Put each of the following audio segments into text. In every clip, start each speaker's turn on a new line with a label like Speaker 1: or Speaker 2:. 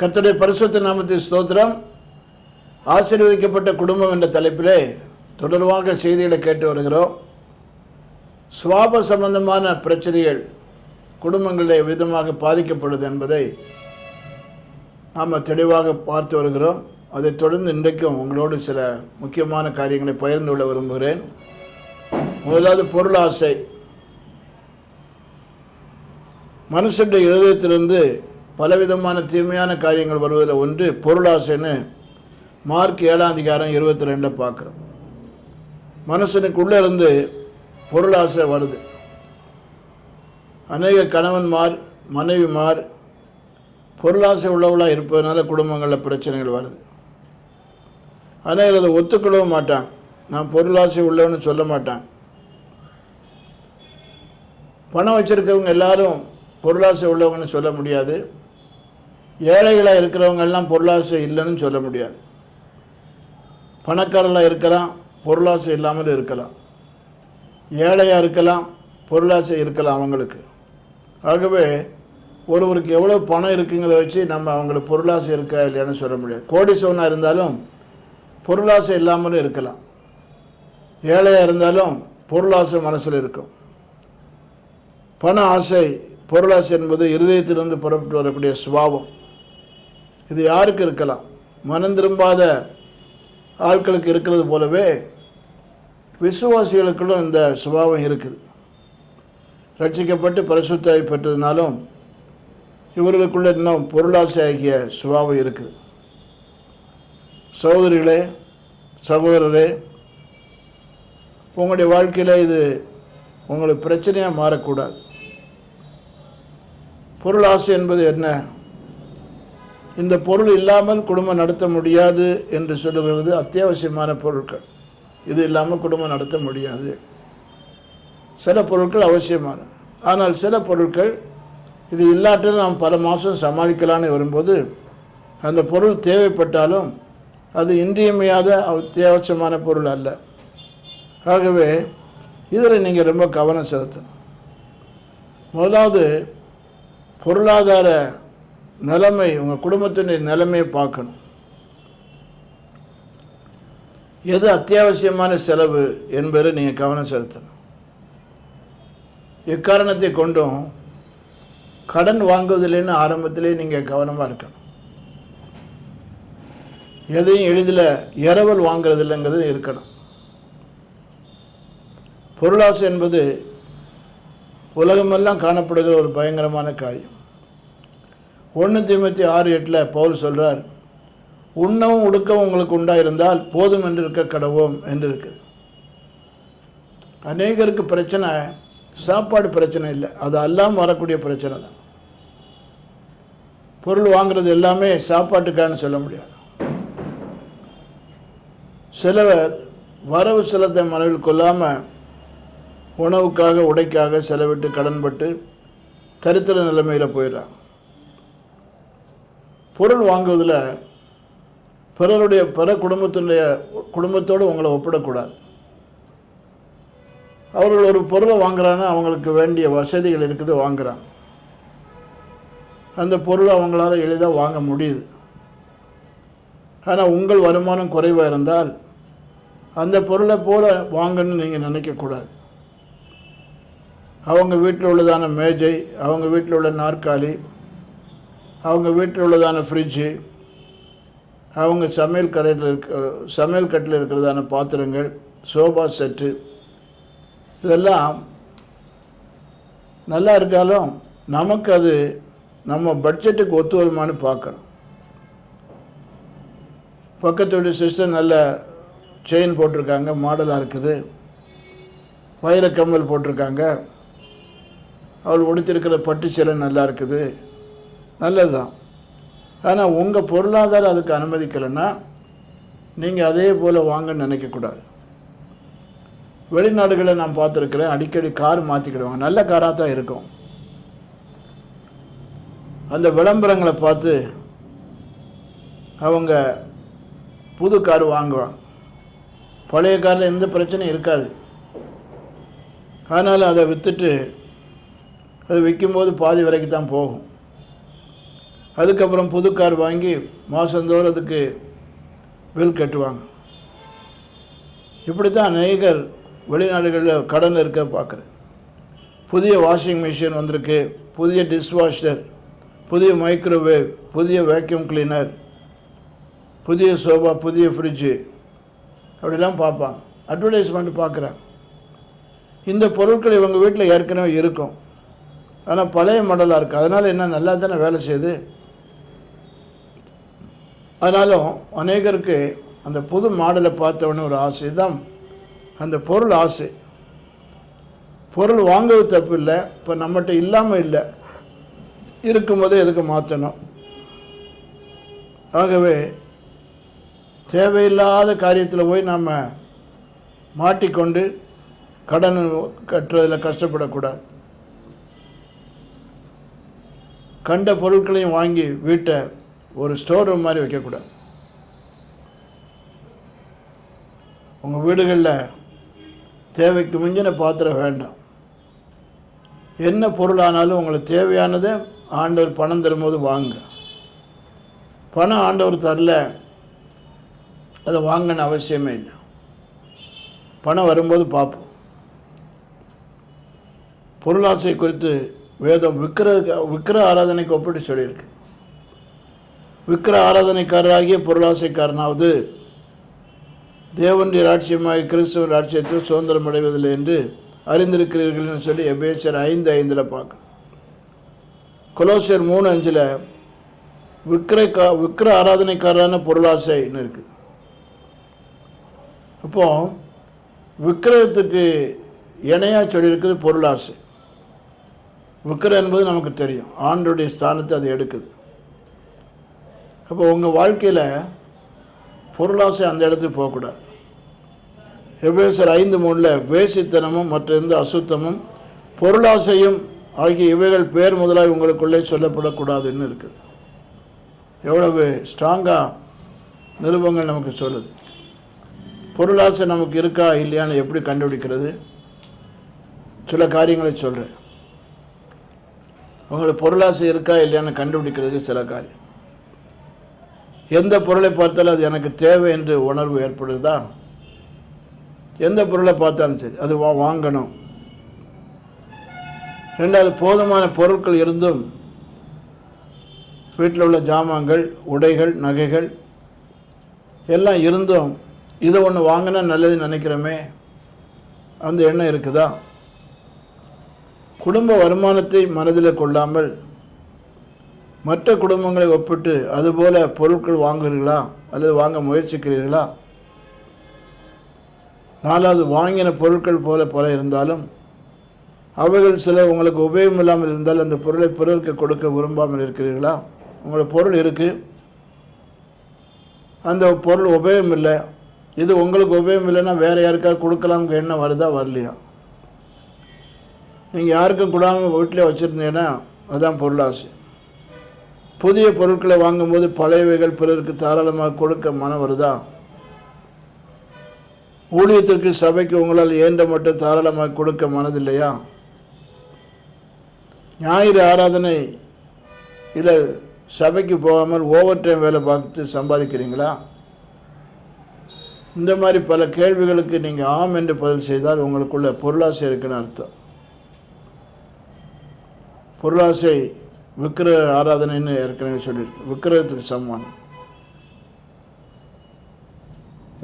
Speaker 1: கர்த்தருடைய பரிசுத்த நாமத்தின் ஸ்தோத்திரம். ஆசீர்வதிக்கப்பட்ட குடும்பம் என்ற தலைப்பிலே தொடர்பாக செய்திகளை கேட்டு வருகிறோம். சுவாப சம்பந்தமான பிரச்சனைகள் குடும்பங்களில் விதமாக பாதிக்கப்படுது என்பதை நாம் தெளிவாக பார்த்து வருகிறோம். அதை தொடர்ந்து இன்றைக்கும் உங்களோடு சில முக்கியமான காரியங்களை பகிர்ந்து கொள்ள விரும்புகிறேன். முதலாவது பொருளாசை. மனுஷனுடைய இருதயத்திலிருந்து பலவிதமான தீமையான காரியங்கள் வருவதில் ஒன்று பொருளாசைன்னு மார்க் ஏழாம் அதிகாரம் இருபத்தி ரெண்டில் பார்க்குறோம். மனுஷனுக்குள்ளே இருந்து பொருளாசை வருது. அநேக கணவன்மார் மனைவிமார் பொருளாசை உள்ளவளாக இருப்பதனால குடும்பங்களில் பிரச்சனைகள் வருது. அநேகர் அதை ஒத்துக்கொள்ளவும் மாட்டான். நான் பொருளாசை உள்ளவன்னு சொல்ல மாட்டான். பணம் வச்சுருக்கவங்க எல்லாரும் பொருளாசை உள்ளவங்கன்னு சொல்ல முடியாது. ஏழைகளாக இருக்கிறவங்கெல்லாம் பொருளாசை இல்லைன்னு சொல்ல முடியாது. பணக்காரர்களாக இருக்கலாம் பொருளாசை இல்லாமல் இருக்கலாம். ஏழையாக இருக்கலாம் பொருளாசை இருக்கலாம் அவங்களுக்கு. ஆகவே ஒருவருக்கு எவ்வளோ பணம் இருக்குங்கிறத வச்சு நம்ம அவங்களுக்கு பொருளாசை இருக்கா இல்லையான்னு சொல்ல முடியாது. கோடீஸ்வரனாக இருந்தாலும் பொருளாசை இல்லாமலும் இருக்கலாம். ஏழையாக இருந்தாலும் பொருளாசை மனசில் இருக்கும். பண ஆசை பொருளாசை என்பது இருதயத்திலிருந்து புறப்பட்டு வரக்கூடிய சுபாவம். இது யாருக்கு இருக்கலாம்? மனம் திரும்பாத ஆட்களுக்கு இருக்கிறது போலவே விசுவாசிகளுக்குள்ளும் இந்த சுபாவம் இருக்குது. ரட்சிக்கப்பட்டு பரிசுத்தாய் பெற்றதுனாலும் இவர்களுக்குள்ள இன்னும் பொருளாசை ஆகிய சுபாவம் இருக்குது. சகோதரிகளே சகோதரரே உங்களுடைய வாழ்க்கையில் இது உங்களுக்கு பிரச்சனையாக மாறக்கூடாது. பொருள் ஆசை என்பது என்ன? இந்த பொருள் இல்லாமல் குடும்பம் நடத்த முடியாது என்று சொல்லுகிறது அத்தியாவசியமான பொருட்கள். இது இல்லாமல் குடும்பம் நடத்த முடியாது. சில பொருட்கள் அவசியமானது. ஆனால் சில பொருட்கள் இது இல்லாட்டில் நாம் பல மாதம் சமாளிக்கலான்னு வரும்போது அந்த பொருள் தேவைப்பட்டாலும் அது இன்றியமையாத அத்தியாவசியமான பொருள் அல்ல. ஆகவே இதில் நீங்கள் ரொம்ப கவனம் செலுத்தணும். முதலாவது பொருளாதார நிலைமை உங்கள் குடும்பத்தினுடைய நிலைமையை பார்க்கணும். எது அத்தியாவசியமான செலவு என்பதை நீங்கள் கவனம் செலுத்தணும். எக்காரணத்தை கொண்டும் கடன் வாங்குவதில்லைன்னு ஆரம்பத்திலே நீங்கள் கவனமாக இருக்கணும். எதையும் எளிதில் இரவல் வாங்கிறது இல்லைங்கிறது இருக்கணும். பொருளாசை என்பது உலகமெல்லாம் காணப்படுகிற ஒரு பயங்கரமான காரியம். ஒன்று தீமத்தி ஆறு எட்டில் பவுல் சொல்கிறார் உண்ணவும் உடுக்கவும் உங்களுக்கு உண்டாயிருந்தால் போதும் என்று இருக்க கடவோம் என்று இருக்குது அநேகருக்கு பிரச்சனை சாப்பாடு பிரச்சனை இல்லை. அது எல்லாம் வரக்கூடிய பிரச்சனை தான். பொருள் வாங்குறது எல்லாமே சாப்பாட்டுக்கான்னு சொல்ல முடியாது. சிலவர் வரவு செலத்தை மனதில் கொள்ளாமல் உணவுக்காக உடைக்காக செலவிட்டு கடன்பட்டு தரித்திர நிலைமையில் போயிடுறாங்க. பொருள் வாங்குவதில் பிறருடைய பிற குடும்பத்தினுடைய குடும்பத்தோடு உங்களை ஒப்பிடக்கூடாது. அவர்கள் ஒரு பொருளை வாங்குறாங்கன்னா அவங்களுக்கு வேண்டிய வசதிகள் இருக்குது வாங்குறாங்க. அந்த பொருளை அவங்களால எளிதாக வாங்க முடியுது. ஆனால் உங்கள் வருமானம் குறைவாக இருந்தால் அந்த பொருளை போல வாங்கணும்னு நீங்கள் நினைக்கக்கூடாது. அவங்க வீட்டில் உள்ளதான மேஜை அவங்க வீட்டில் உள்ள நாற்காலி அவங்க வீட்டில் உள்ளதான ஃப்ரிட்ஜு அவங்க சமையல் கடையில் இருக்க சமையல் கட்டில் இருக்கிறதான பாத்திரங்கள் சோபா செட்டு இதெல்லாம் நல்லா இருக்காலும் நமக்கு அது நம்ம பட்ஜெட்டுக்கு ஒத்து வருமானு பார்க்கணும். பக்கத்து சிஸ்டர் நல்ல செயின் போட்டிருக்காங்க மாடலாக இருக்குது. வைரக்கம்மல் போட்டிருக்காங்க. அவள் உடுத்திருக்கிற பட்டு சேலை நல்லா இருக்குது. நல்லது தான் ஆனால் உங்கள் பொருளாதாரம் அதுக்கு அனுமதிக்கலைன்னா நீங்கள் அதே போல் வாங்கன்னு நினைக்கக்கூடாது வெளிநாடுகளை நான் பார்த்துருக்குறேன் அடிக்கடி கார் மாற்றிக்கிடுவாங்க நல்ல காராக தான் இருக்கும். அந்த விளம்பரங்களை பார்த்து அவங்க புது கார் வாங்குவாங்க. பழைய காரில் எந்த பிரச்சனையும் இருக்காது. ஆனாலும் அதை விற்றுட்டு அது விற்கும்போது பாதி வரைக்கும் தான் போகும். அதுக்கப்புறம் புது கார் வாங்கி மாதந்தோறும் அதுக்கு பில் கட்டுவாங்க. இப்படி தான் அநேகர் வெளிநாடுகளில் கடன் இருக்க பார்க்குறேன். புதிய வாஷிங் மிஷின் வந்திருக்கு புதிய டிஷ்வாஷர் புதிய மைக்ரோவேவ் புதிய வேக்யூம் கிளீனர் புதிய சோஃபா புதிய ஃப்ரிட்ஜு அப்படிலாம் பார்ப்பாங்க. அட்வர்டைஸ்மெண்ட் பார்க்குறாங்க இந்த பொருட்கள் இவங்க வீட்டில் ஏற்கனவே இருக்கும். ஆனால் பழைய மாடலாக இருக்குது அதனால் என்ன நல்லா தானே வேலை செய்யுது? ஆனாலும் அநேகருக்கு அந்த புது மாடலை பார்த்தவொடனே ஒரு ஆசை. தான் அந்த பொருள் ஆசை. பொருள் வாங்குவது தப்பு இல்லை. இப்போ நம்மகிட்ட இல்லாமல் இல்லை. இருக்கும்போதே எதுக்கு மாற்றணும்? ஆகவே தேவையில்லாத காரியத்தில் போய் நாம் மாட்டிக்கொண்டு கடன் கட்டுறதில் கஷ்டப்படக்கூடாது. கண்ட பொருட்களையும் வாங்கி வீட்டை ஒரு ஸ்டோர் ரூம் மாதிரி வைக்கக்கூடாது. உங்கள் வீடுகளில் தேவைக்கு மிஞ்சின பாத்திரம் வேண்டாம். என்ன பொருளானாலும் உங்களுக்கு தேவையானதை ஆண்டவர் பணம் தரும்போது வாங்க. பணம் ஆண்டவர் தரல அதை வாங்கன்னு அவசியமே இல்லை. பணம் வரும்போது பார்ப்போம். பொருளாசை குறித்து வேதம் விக்கிர விக்கிர ஆராதனைக்கு ஒப்பிட்டு சொல்லியிருக்கு. விக்கிர ஆராதனைக்காரராகிய பொருளாசைக்காரனாவது தேவனுடைய ராட்சியமாக கிறிஸ்துவ ராட்சியத்தில் சுதந்திரம் அடைவதில்லை என்று அறிந்திருக்கிறீர்கள்னு சொல்லி எபேசர் ஐந்து ஐந்தில் பார்க்க கொலோசியர் மூணு அஞ்சில் விக்கிரக்கா விக்கிர ஆராதனைக்காரரான பொருளாசைன்னு இருக்குது அப்போ விக்கிரகத்துக்கு இணையாக சொல்லியிருக்குது பொருளாசை. விக்கிரம் என்பது நமக்கு தெரியும். ஆண்டுடைய ஸ்தானத்தை அது எடுக்குது. அப்போ உங்கள் வாழ்க்கையில் பொருளாசை அந்த இடத்துக்கு போகக்கூடாது. எபேசர் ஐந்து மூணில் வேசித்தனமும் மற்ற எந்த அசுத்தமும் பொருளாசையும் ஆகிய இவைகள் பேர் முதலாக உங்களுக்குள்ளே சொல்லப்படக்கூடாதுன்னு இருக்குது. எவ்வளவு ஸ்ட்ராங்காக நிருபங்கள் நமக்கு சொல்லுது. பொருளாசை நமக்கு இருக்கா இல்லையான்னு எப்படி கண்டுபிடிக்கிறது? சில காரியங்களை சொல்கிறேன் உங்களுக்கு பொருளாசை இருக்கா இல்லையான்னு கண்டுபிடிக்கிறதுக்கு சில காரியம். எந்த பொருளை பார்த்தாலும் அது எனக்கு தேவை என்று உணர்வு ஏற்படுதா எந்த பொருளை பார்த்தாலும் சரி அது வா வாங்கணும். ரெண்டாவது போதுமான பொருட்கள் இருந்தும் வீட்டில் உள்ள ஜாமான்கள் உடைகள் நகைகள் எல்லாம் இருந்தும் இதை ஒன்று வாங்கினா நல்லதுன்னு நினைக்கிறோமே அந்த எண்ணம் இருக்குதா? குடும்ப வருமானத்தை மனதில் கொள்ளாமல் மற்ற குடும்பங்களை ஒப்பிட்டு அதுபோல பொருட்கள் வாங்குகிறீர்களா அல்லது வாங்க முயற்சிக்கிறீர்களா? நாலாவது வாங்கின பொருட்கள் போல போல இருந்தாலும் அவைகள் சில உங்களுக்கு உபயோகம் இல்லாமல் இருந்தால் அந்த பொருளை பிறருக்கு கொடுக்க விரும்பாமல் இருக்கிறீர்களா? உங்களோட பொருள் இருக்குது அந்த பொருள் உபயோகம் இல்லை. இது உங்களுக்கு உபயோகம் இல்லைன்னா வேறு யாருக்காவது கொடுக்கலாம்னு எண்ணம் வருதா வரலையா? நீங்கள் யாருக்கும் கூடாமல் வீட்டிலே வச்சுருந்தீங்கன்னா அதுதான் பொருளாசை. புதிய பொருட்களை வாங்கும்போது பழையவைகள் பிறருக்கு தாராளமாக கொடுக்க மனம் வருதா? ஊழியத்திற்கு சபைக்கு உங்களால் ஏன்ற மட்டும் தாராளமாக கொடுக்க மனதில்லையா? ஞாயிறு ஆராதனை இல்லை சபைக்கு போகாமல் ஓவர் டைம் வேலை பார்த்து சம்பாதிக்கிறீங்களா? இந்த மாதிரி பல கேள்விகளுக்கு நீங்கள் ஆம் என்று பதில் செய்தால் உங்களுக்குள்ள பொருளாசை இருக்குன்னு அர்த்தம். பொருளாசை விக்கிர ஆராதனைன்னு ஏற்கனவே சொல்லியிருக்கு. விக்கிரகத்துக்கு சமமான.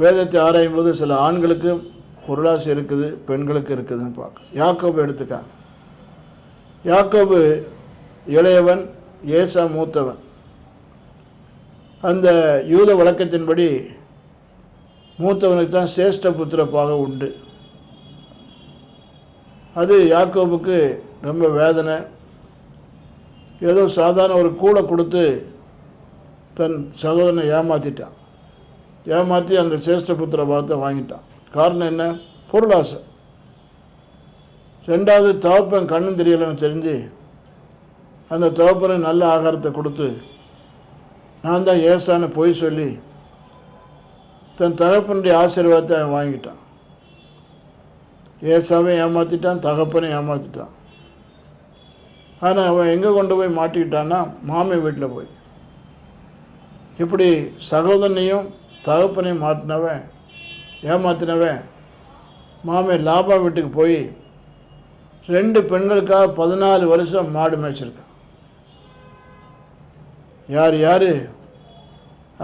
Speaker 1: வேதத்தை ஆராயும் போது சில ஆண்களுக்கு பொருளாசை இருக்குது பெண்களுக்கு இருக்குதுன்னு பார்க்க யாக்கோபு எடுத்துக்கா யாக்கோபு இளையவன் ஏசா மூத்தவன். அந்த யூத வழக்கத்தின்படி மூத்தவனுக்கு தான் சேஷ்ட புத்திரப்பாக உண்டு. அது யாக்கோபுக்கு ரொம்ப வேதனை ஏதோ சாதாரண ஒரு கூடை கொடுத்து தன் சகோதரனை ஏமாற்றிட்டான் ஏமாற்றி அந்த சேஷ்ட புத்திர பாகத்தை வாங்கிட்டான். காரணம் என்ன? பொருளாசை. ரெண்டாவது தகப்பன் கண்ணும் தெரியலைன்னு தெரிஞ்சு அந்த தகப்பனை நல்ல ஆகாரத்தை கொடுத்து நான் தான் ஏசான்னு பொய் சொல்லி தன் தகப்பனுடைய ஆசீர்வாதத்தை அவன் வாங்கிட்டான். ஏசாவை ஏமாற்றிட்டான் தகப்பனை ஏமாற்றிட்டான் ஆனால் அவன் எங்கே கொண்டு போய் மாட்டிக்கிட்டான்னா மாமி வீட்டில் போய். இப்படி சகோதரனையும் தகப்பனையும் மாட்டினவன் ஏமாத்தினவன் மாமே லாபா வீட்டுக்கு போய் ரெண்டு பெண்களுக்காக பதினாலு வருஷம் மாடு மேய்ச்சிருக்கான். யார் யார்?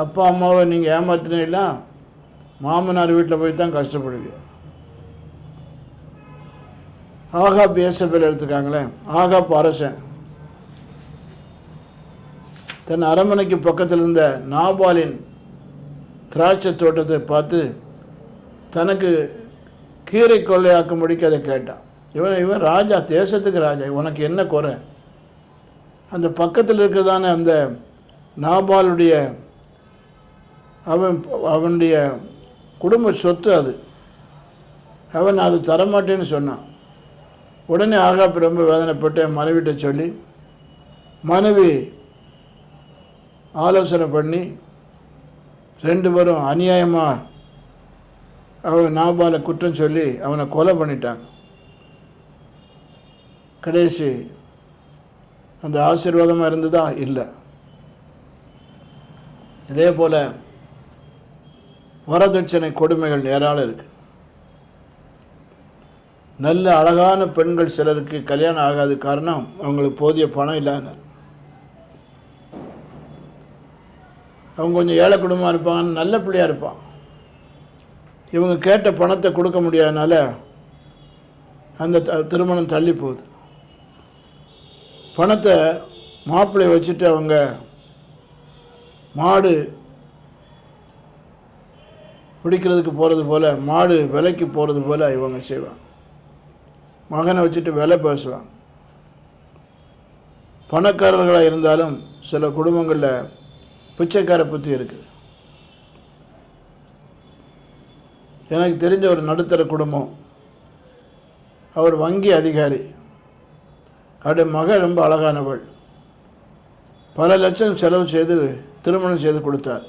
Speaker 1: அப்பா அம்மாவை நீங்கள் ஏமாத்தினீங்களா மாமனார் வீட்டில் போய் தான் கஷ்டப்படுவீங்க. ஆகாப் ஏசபேல் எடுத்துக்காங்களேன் ஆகாப் அரசன். தன் அரண்மனைக்கு பக்கத்தில் இருந்த நாபாலின் திராட்சை தோட்டத்தை பார்த்து தனக்கு கீரை கொள்ளையாக்கும்படிக்கு அதை கேட்டான். இவன் இவன் ராஜா தேசத்துக்கு ராஜா உனக்கு என்ன குறை? அந்த பக்கத்தில் இருக்கிறதான அந்த நாபாலுடைய அவன் அவனுடைய குடும்ப சொத்து அது. அவன் அது தரமாட்டேன்னு சொன்னான். உடனே ஆகாப் ரொம்ப வேதனைப்பட்டு என் மனைவிட்ட சொல்லி மனைவி ஆலோசனை பண்ணி ரெண்டு பேரும் அநியாயமாக அவன் நாபால குற்றம் சொல்லி அவனை கொலை பண்ணிட்டாங்க. கடைசி அந்த ஆசீர்வாதமாக இருந்ததா? இல்லை. இதே போல் வரதட்சணை கொடுமைகள் ஏராளம் இருக்கு. நல்ல அழகான பெண்கள் சிலருக்கு கல்யாணம் ஆகாது காரணம் அவங்களுக்கு போதிய பணம் இல்லாத. அவங்க கொஞ்சம் ஏழை குடும்பமாக இருப்பாங்க நல்ல பிள்ளையாக இருப்பான். இவங்க கேட்ட பணத்தை கொடுக்க முடியாதனால அந்த த- திருமணம் தள்ளி போகுது. பணத்தை மாப்பிள்ளையை வச்சுட்டு அவங்க மாடு பிடிக்கிறதுக்கு போகிறது போல் மாடு விலைக்கு போகிறது போல் இவங்க செய்வாங்க. மகனை வச்சுட்டு வேலை பேசுவாங்க பணக்காரர்களாக இருந்தாலும் சில குடும்பங்களில் பிச்சைக்கார புத்தி இருக்குது. எனக்கு தெரிஞ்ச ஒரு நடுத்தர குடும்பம். அவர் வங்கி அதிகாரி. அவருடைய மகள் ரொம்ப அழகானவள். பல லட்சம் செலவு செய்து திருமணம் செய்து கொடுத்தார்.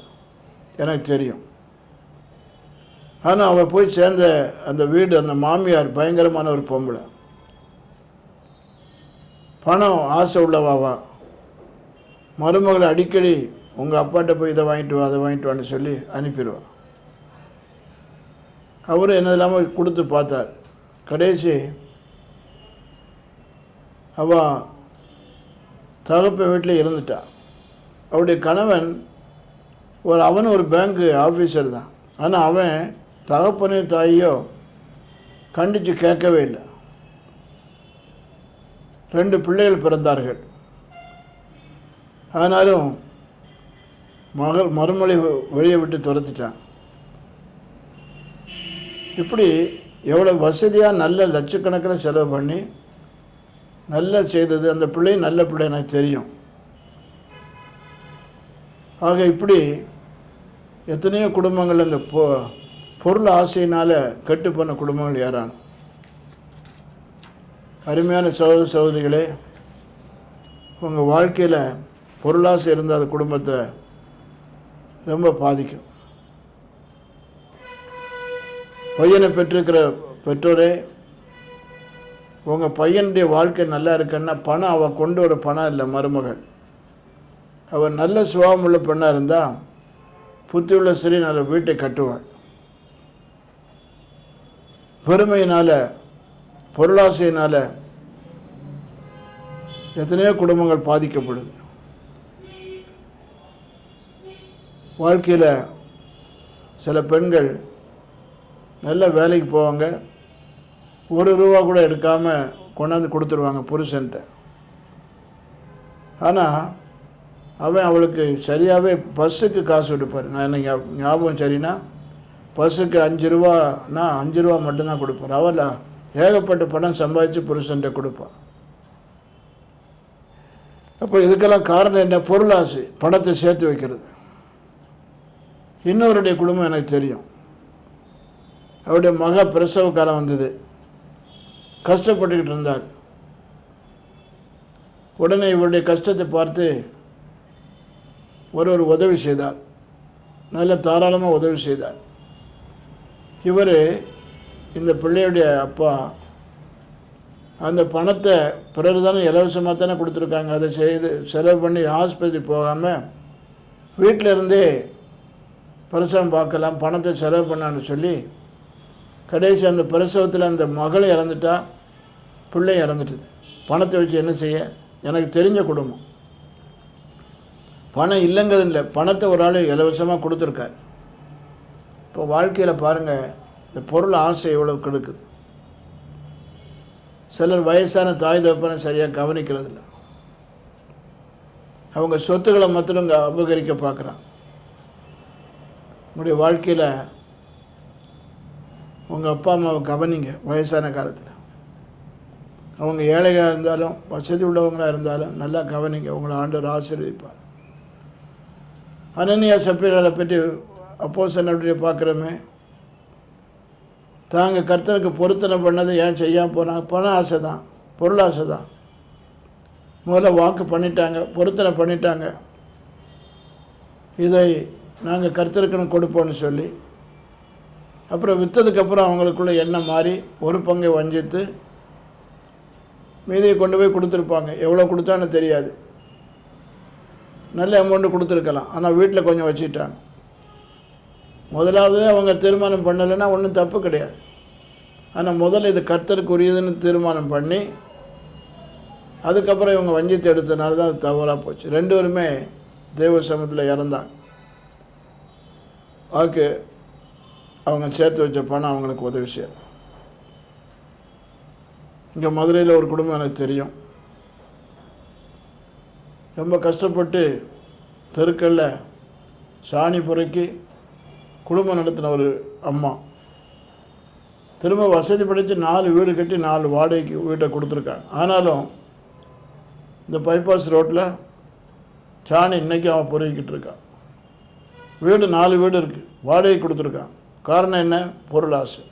Speaker 1: எனக்கு தெரியும். ஆனால் அவள் போய் சேர்ந்த அந்த வீடு அந்த மாமியார் பயங்கரமான ஒரு பொம்பளை. பணம் ஆசை உள்ளவாவா? மருமகளை அடிக்கடி உங்கள் அப்பாட்ட போய் இதை வாங்கிட்டு வா அதை வாங்கிட்டு வான்னு சொல்லி அனுப்பிடுவான் அவரும் என்ன இல்லாமல் கொடுத்து பார்த்தார். கடைசி அவ தகப்ப வீட்டில் இருந்துட்டா. அவருடைய கணவன் ஒரு அவன் ஒரு பேங்க் ஆஃபீஸர் தான். ஆனால் அவன் தகப்பனே தாயோ கண்டித்து கேட்கவே இல்லை. ரெண்டு பிள்ளைகள் பிறந்தார்கள். ஆனாலும் மகள் மறுமொழி வெளியே விட்டு துரத்துட்டான். இப்படி எவ்வளோ வசதியாக நல்ல லட்சக்கணக்கில் செலவு பண்ணி நல்லா செய்தது. அந்த பிள்ளை நல்ல பிள்ளை எனக்கு தெரியும். ஆக இப்படி எத்தனையோ குடும்பங்கள் அந்த போ பொருள் ஆசையினால் கெட்டு போன குடும்பங்கள் ஏறான் அருமையான சகோதர சகோதரிகளே உங்கள் வாழ்க்கையில் பொருளாசை இருந்தால் அந்த குடும்பத்தை ரொம்ப பாதிக்கும். பையனை பெற்றிருக்கிற பெற்றோரே உங்கள் பையனுடைய வாழ்க்கை நல்லா இருக்குன்னா பணம் அவள் கொண்டு வர பணம் இல்லை மருமகள். அவள் நல்ல சுபாவம் உள்ள பெண்ணாக இருந்தால் புத்தி உள்ள சரி நல்ல வீட்டை கட்டுவாள். பெருமையினால் பொருளாசையினால் எத்தனையோ குடும்பங்கள் பாதிக்கப்படுது. வாழ்க்கையில் சில பெண்கள் நல்ல வேலைக்கு போவாங்க. ஒரு ரூபா கூட எடுக்காமல் கொண்டாந்து கொடுத்துருவாங்க புருஷன்ட்ட. ஆனால் அவன் அவளுக்கு சரியாகவே பஸ்ஸுக்கு காசு எடுப்பார் நான் என்ன ஞாபகம் சரின்னா பசுக்கு அஞ்சு ரூபானா அஞ்சு ரூபா மட்டும்தான் கொடுப்பார் அவள் ஏகப்பட்ட பணம் சம்பாதிச்சு புருஷன்ட்ட கொடுப்பான். அப்போ இதுக்கெல்லாம் காரணம் என்ன? பொருளாசை பணத்தை சேர்த்து வைக்கிறது. இன்னொருடைய குடும்பம் எனக்கு தெரியும். அவருடைய மக பிரசவ காலம் வந்தது. கஷ்டப்பட்டுக்கிட்டு இருந்தார். உடனே இவருடைய கஷ்டத்தை பார்த்து ஒரு ஒரு உதவி செய்தார். நல்ல தாராளமாக உதவி செய்தார். இவர் இந்த பிள்ளையுடைய அப்பா. அந்த பணத்தை பிறர் தானே இலவசமாக தானே கொடுத்துருக்காங்க. அதை செய்து செலவு பண்ணி ஆஸ்பத்திரி போகாமல் வீட்டில் இருந்தே பிரசவம் பார்க்கலாம் பணத்தை செலவு பண்ணான்னு சொல்லி கடைசி அந்த பிரசவத்தில் அந்த மகள் இறந்துட்டா பிள்ளை இறந்துட்டுது. பணத்தை வச்சு என்ன செய்ய? எனக்கு தெரிஞ்ச குடும்பம். பணம் இல்லைங்கிறது இல்லை. பணத்தை ஒரு ஆள் இலவசமாக கொடுத்துருக்காரு. இப்போ வாழ்க்கையில் பாருங்கள் இந்த பொருள் ஆசை எவ்வளோ கெடுக்குது. சிலர் வயசான தாய் தப்பனை சரியாக கவனிக்கிறது இல்லை அவங்க சொத்துக்களை மாத்திரம் இங்கே அபகரிக்க பார்க்குறான் உங்களுடைய வாழ்க்கையில் உங்கள் அப்பா அம்மாவை கவனிங்க வயசான காலத்தில். அவங்க ஏழைகளாக இருந்தாலும் வசதி உள்ளவங்களாக இருந்தாலும் நல்லா கவனிங்க உங்களை ஆண்டவர் ஆசீர்வதிப்பார். அனன்யா சப்பீராலை பற்றி அப்போ சன்னுடைய பார்க்குறோமே. தாங்க கர்த்தருக்கு பொருத்தனை பண்ணதை ஏன் செய்யாமல் போனாங்க பண ஆசை தான் பொருள் ஆசை தான் முதல்ல வாக்கு பண்ணிட்டாங்க. பொருத்தனை பண்ணிட்டாங்க. இதை நாங்கள் கர்த்தருக்குன்னு கொடுப்போம்னு சொல்லி அப்புறம் விற்றதுக்கப்புறம் அவங்களுக்குள்ள எண்ணம் மாறி ஒரு பங்கை வஞ்சித்து மீதியை கொண்டு போய் கொடுத்துருப்பாங்க. எவ்வளோ கொடுத்தான்னு தெரியாது. நல்ல அமௌண்ட்டு கொடுத்துருக்கலாம். ஆனால் வீட்டில் கொஞ்சம் வச்சுட்டாங்க முதலாவது அவங்க தீர்மானம் பண்ணலைன்னா ஒன்றும் தப்பு கிடையாது. ஆனால் முதல்ல இது கர்த்தருக்குரியதுன்னு தீர்மானம் பண்ணி அதுக்கப்புறம் இவங்க வஞ்சித்து எடுத்தனால தான் அது தவறாக போச்சு. ரெண்டு பேருமே தேவ சமத்தில் இறந்தாங்க. அதுக்கு அவங்க சேர்த்து வச்ச பணம் அவங்களுக்கு உதவி செய்யும் இங்கே மதுரையில் ஒரு குடும்பம் எனக்கு தெரியும். ரொம்ப கஷ்டப்பட்டு தெருக்கல்ல சாணி பொறுக்கி குடும்பம் நடத்தின ஒரு அம்மா. திரும்ப வசதி படைத்து நாலு வீடு கட்டி நாலு வாடகைக்கு வீட்டை கொடுத்துருக்காங்க. ஆனாலும் இந்த பைபாஸ் ரோட்டில் சாணி இன்றைக்கும் அவன் பொறுக்கிட்டு இருக்கான் வீடு நாலு வீடு இருக்குது வாடகை கொடுத்துருக்கான் காரணம் என்ன? பொருள் ஆசை.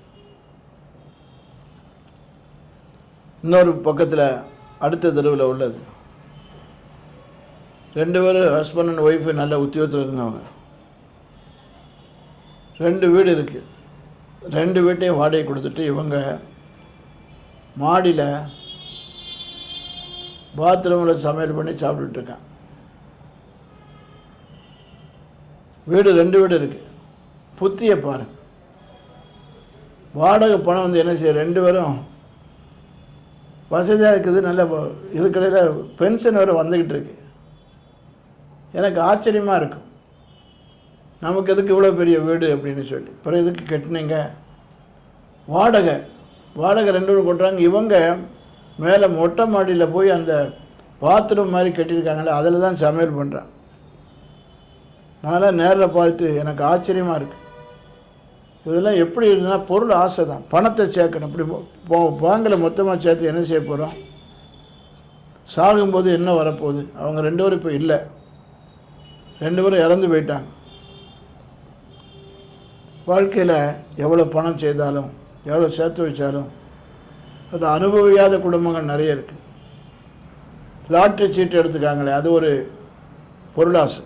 Speaker 1: இன்னொரு பக்கத்தில் அடுத்த தெருவில் உள்ளது. ரெண்டு பேரும் ஹஸ்பண்ட் அண்ட் ஒய்ஃபு நல்ல உத்தியோகத்தில் இருந்தவங்க. ரெண்டு வீடு இருக்குது ரெண்டு வீட்டையும் வாடகை கொடுத்துட்டு இவங்க மாடியில் பாத்ரூமில் சமையல் பண்ணி சாப்பிட்டுட்டுருக்கேன் வீடு ரெண்டு வீடு இருக்குது புத்தியை பாருங்க. வாடகை பணம் வந்து என்ன செய்ய ரெண்டு பேரும் வசதியாக இருக்குது நல்ல இதுக்கடையில் பென்ஷன் வேறு வந்துக்கிட்டு இருக்கு. எனக்கு ஆச்சரியமாக இருக்கும் நமக்கு எதுக்கு இவ்வளோ பெரிய வீடு அப்படின்னு சொல்லி. அப்புறம் எதுக்கு கட்டினீங்க? வாடகை. வாடகை ரெண்டு பேரும் கொட்டுறாங்க. இவங்க மேலே மொட்டை மாடியில் போய் அந்த பாத்ரூம் மாதிரி கட்டியிருக்காங்களே அதில் தான் சமையல் பண்ணுறான் அதனால் நேரில் பார்த்து எனக்கு ஆச்சரியமாக இருக்குது இதெல்லாம் எப்படி இருந்ததுன்னா பொருள் ஆசை தான். பணத்தை சேர்க்கணும். இப்படி பேங்கில் மொத்தமாக சேர்த்து என்ன செய்ய போகிறோம் சாகும்போது என்ன வரப்போகுது? அவங்க ரெண்டு பேரும் இப்போ இல்லை. ரெண்டு பேரும் இறந்து போயிட்டாங்க. வாழ்க்கையில் எவ்வளோ பணம் செய்தாலும் எவ்வளோ சேர்த்து வச்சாலும் அது அனுபவியாத குடும்பங்கள் நிறைய இருக்குது லாட்ரி சீட்டு எடுத்துக்காங்களே அது ஒரு பொருளாசை.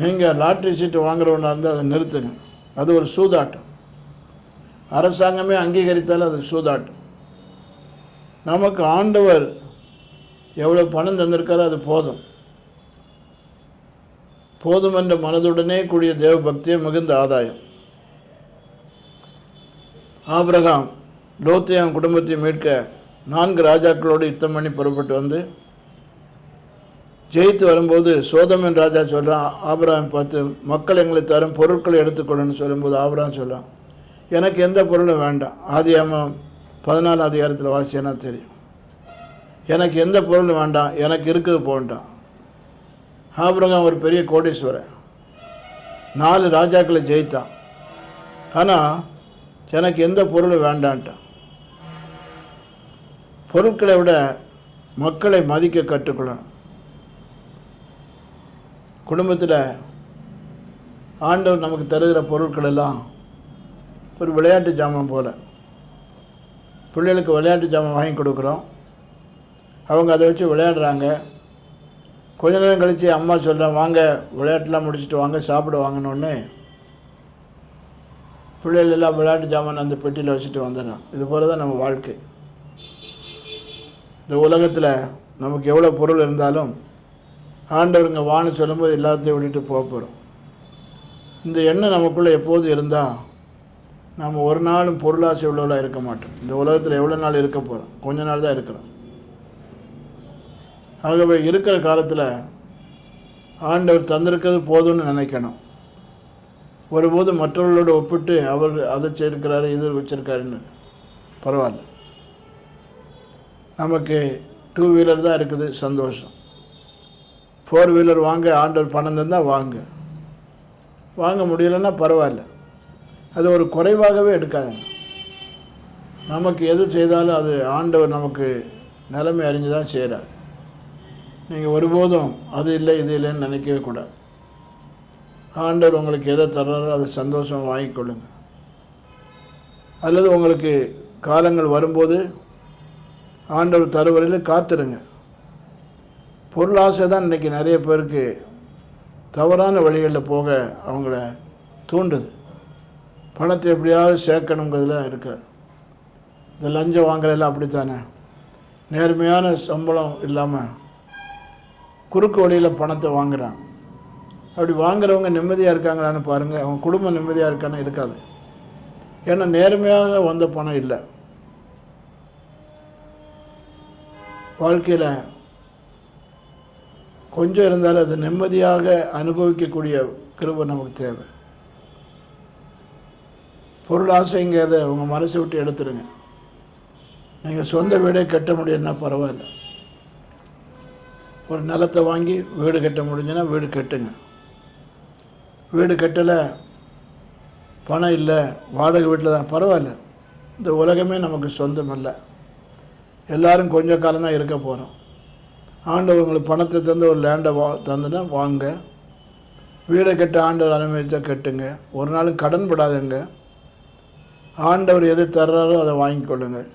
Speaker 1: நீங்கள் லாட்ரி சீட்டு வாங்குறவனா இருந்தால் அதை நிறுத்துங்க. அது ஒரு சூதாட்டம். அரசாங்கமே அங்கீகரித்தாலும் அது சூதாட்டம். நமக்கு ஆண்டவர் எவ்வளோ பணம் தந்திருக்காரோ அது போதும். போதும் என்ற மனதுடனே கூடிய தேவ பக்தியே மிகுந்த ஆதாயம். ஆபிரகாம் லோத்தியாம் குடும்பத்தை மீட்க நான்கு ராஜாக்களோடு யுத்தம் பண்ணி புறப்பட்டு வந்து ஜெயித்து வரும்போது சோதமன் ராஜா சொல்கிறான் ஆபிரகாம் பார்த்து மக்கள் எங்களை தரும் பொருட்களை எடுத்துக்கொள்ளணும்னு சொல்லும்போது ஆபிரகாம் சொல்கிறான் எனக்கு எந்த பொருளும் வேண்டாம். ஆதியாமம் பதினாலாம் அதிகாரத்தில் வாசிச்சேன்னா தெரியும்? எனக்கு எந்த பொருளும் வேண்டாம். எனக்கு இருக்குது போண்டான் ஆபிரகாம் ஒரு பெரிய கோடீஸ்வரன் நாலு ராஜாக்களை ஜெயித்தான். ஆனால் எனக்கு எந்த பொருளும் வேண்டான்ட்டான். பொருட்களை விட மக்களை மதிக்க கற்றுக்கொள்ளணும். குடும்பத்தில் ஆண்டவர் நமக்கு தருகிற பொருட்கள் எல்லாம் ஒரு விளையாட்டு ஜாமான் போல். பிள்ளைகளுக்கு விளையாட்டு ஜாமான் வாங்கி கொடுக்குறோம். அவங்க அதை வச்சு விளையாடுறாங்க. கொஞ்ச நேரம் கழித்து அம்மா சொல்கிறேன் வாங்க விளையாட்டுலாம் முடிச்சுட்டு வாங்க சாப்பிட வாங்கணுன்னே பிள்ளைகள் எல்லாம் விளையாட்டு ஜாமான் அந்த பெட்டியில் வச்சுட்டு வந்துடுறோம் இது போல தான் நம்ம வாழ்க்கை. இந்த உலகத்தில் நமக்கு எவ்வளோ பொருள் இருந்தாலும் ஆண்டவருங்க வான்னு சொல்லும்போது எல்லாத்தையும் விட்டுட்டு போக போகிறோம் இந்த எண்ணம் நமக்குள்ளே எப்போது இருந்தால் நம்ம ஒரு நாளும் பொருளாசை உள்ளவளாக இருக்க மாட்டோம். இந்த உலகத்தில் எவ்வளோ நாள் இருக்க போகிறோம் கொஞ்ச நாள் தான் இருக்கிறோம். ஆகவே இருக்கிற காலத்தில் ஆண்டவர் தந்திருக்கிறது போதும்னு நினைக்கணும். ஒருபோது மற்றவர்களோடு ஒப்பிட்டு அவர் அதை செய்திருக்கிறாரு இது வச்சிருக்காருன்னு. பரவாயில்ல. நமக்கு டூ வீலர் தான் இருக்குது சந்தோஷம். ஃபோர் வீலர் வாங்க ஆண்டவர் பணம் தந்தால் வாங்க. வாங்க முடியலன்னா பரவாயில்ல. அது ஒரு குறைவாகவே எடுக்காதுங்க. நமக்கு எது செய்தாலும் அது ஆண்டவர் நமக்கு நிலைமை அறிஞ்சு தான் செய்கிறார் நீங்கள் ஒருபோதும் அது இல்லை இது இல்லைன்னு நினைக்கவே கூடாது. ஆண்டவர் உங்களுக்கு எதை தர்றாரோ அதை சந்தோஷம் வாங்கிக்கொள்ளுங்க அல்லது உங்களுக்கு காலங்கள் வரும்போது ஆண்டவர் தருவரையில் காத்துருங்க. பொருளாசை தான் இன்றைக்கி நிறைய பேருக்கு தவறான வழிகளில் போக அவங்கள தூண்டுது. பணத்தை எப்படியாவது சேர்க்கணுங்கிறதுல இருக்கார். இந்த லஞ்சம் வாங்குறதெல்லாம் அப்படித்தானே? நேர்மையான சம்பளம் இல்லாமல் குறுக்கு வழியில் பணத்தை வாங்குறாங்க அப்படி வாங்குறவங்க நிம்மதியாக இருக்காங்களான்னு பாருங்கள் அவங்க குடும்பம் நிம்மதியாக இருக்கான்னு இருக்காது. ஏன்னா நேர்மையாக வந்த பணம் இல்லை. வாழ்க்கையில் கொஞ்சம் இருந்தாலும் அது நிம்மதியாக அனுபவிக்கக்கூடிய கிருபை நமக்கு தேவை. பொருள் ஆசைங்கிறத உங்கள் மனசை விட்டு எடுத்துடுங்க. நீங்கள் சொந்த வீடே கட்ட முடியும்னா பரவாயில்ல. ஒரு நிலத்தை வாங்கி வீடு கட்ட முடிஞ்சுன்னா வீடு கட்டுங்க. வீடு கட்டலை பணம் இல்லை வாடகை வீட்டில் தான் பரவாயில்ல. இந்த உலகமே நமக்கு சொந்தம் இல்லை எல்லோரும் கொஞ்ச காலம் தான் இருக்க போகிறோம் ஆண்டவர் உங்களுக்கு பணத்தை தந்து ஒரு லேண்டை வா தந்துன்னா வாங்க. வீடை கட்ட ஆண்டவர் அனுமதித்தா கட்டுங்க. ஒரு நாளும் கடன் படாதுங்க. ஆண்டவர் எது தர்றாரோ அதை வாங்கிக்கொள்ளுங்கள்.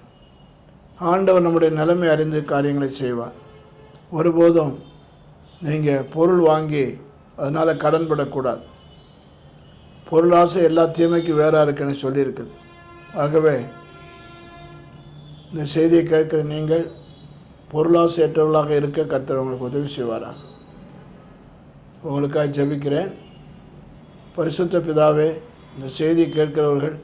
Speaker 1: ஆண்டவர் நம்முடைய நிலைமை அறிந்து காரியங்களை செய்வார். ஒருபோதும் நீங்கள் பொருள் வாங்கி அதனால் கடன் படக்கூடாது பொருள் ஆசை எல்லா தீமைக்கும் வேறாக இருக்குன்னு சொல்லியிருக்குது. ஆகவே இந்த செய்தியை கேட்குற நீங்கள் பொருளாசையற்றவர்களாக இருக்க கர்த்தர் உங்களுக்கு உதவி செய்வாரா உங்களுக்காக ஜெபிக்கிறேன். பரிசுத்த பிதாவே இந்த செய்தி கேட்கிறவர்கள்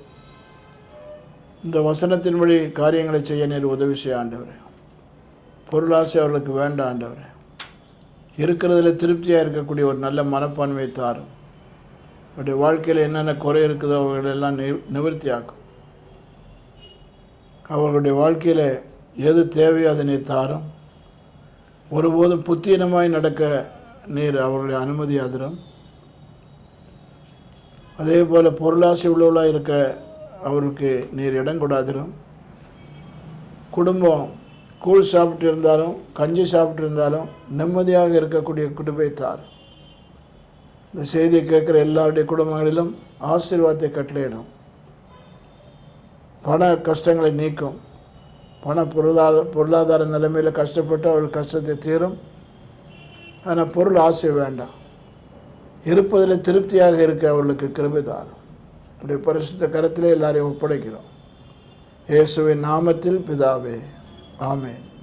Speaker 1: இந்த வசனத்தின் வழி காரியங்களை செய்ய நீர் உதவி செய்ய ஆண்டவரே. பொருளாசை அவர்களுக்கு வேண்டாம் ஆண்டவரே. இருக்கிறதுல திருப்தியாக இருக்கக்கூடிய ஒரு நல்ல மனப்பான்மையை தாரும். அவருடைய வாழ்க்கையில் என்னென்ன குறை இருக்குதோ அவர்களெல்லாம் நி நிவர்த்தியாக்கும். அவர்களுடைய வாழ்க்கையில் எது தேவையோ அதை நீர் தாரும். ஒருபோதும் புத்தீனமாய் நடக்க நீர் அவர்களை அனுமதி அதிரும். அதே போல் பொருளாசை உள்ளவளாக இருக்க அவருக்கு நீர் இடம் கொடாதிரும். குடும்பம் கூழ் சாப்பிட்டு இருந்தாலும் கஞ்சி சாப்பிட்டு இருந்தாலும் நிம்மதியாக இருக்கக்கூடிய குடும்பத்தார் இந்த செய்தியை கேட்குற எல்லாருடைய குடும்பங்களிலும் ஆசீர்வாதத்தை கட்டளையிடும். பண கஷ்டங்களை நீக்கும். பண பொருளாதார பொருளாதார நிலைமையில் கஷ்டப்பட்டு அவர்கள் கஷ்டத்தை தீரும். ஆனால் பொருள் ஆசை வேண்டாம். இருப்பதில் திருப்தியாக இருக்க அவர்களுக்கு கிருபிதாரம் உடைய பரிசுத்த கரத்திலே எல்லாரையும் ஒப்படைக்கிறோம். இயேசுவின் நாமத்தில் பிதாவே. Amen.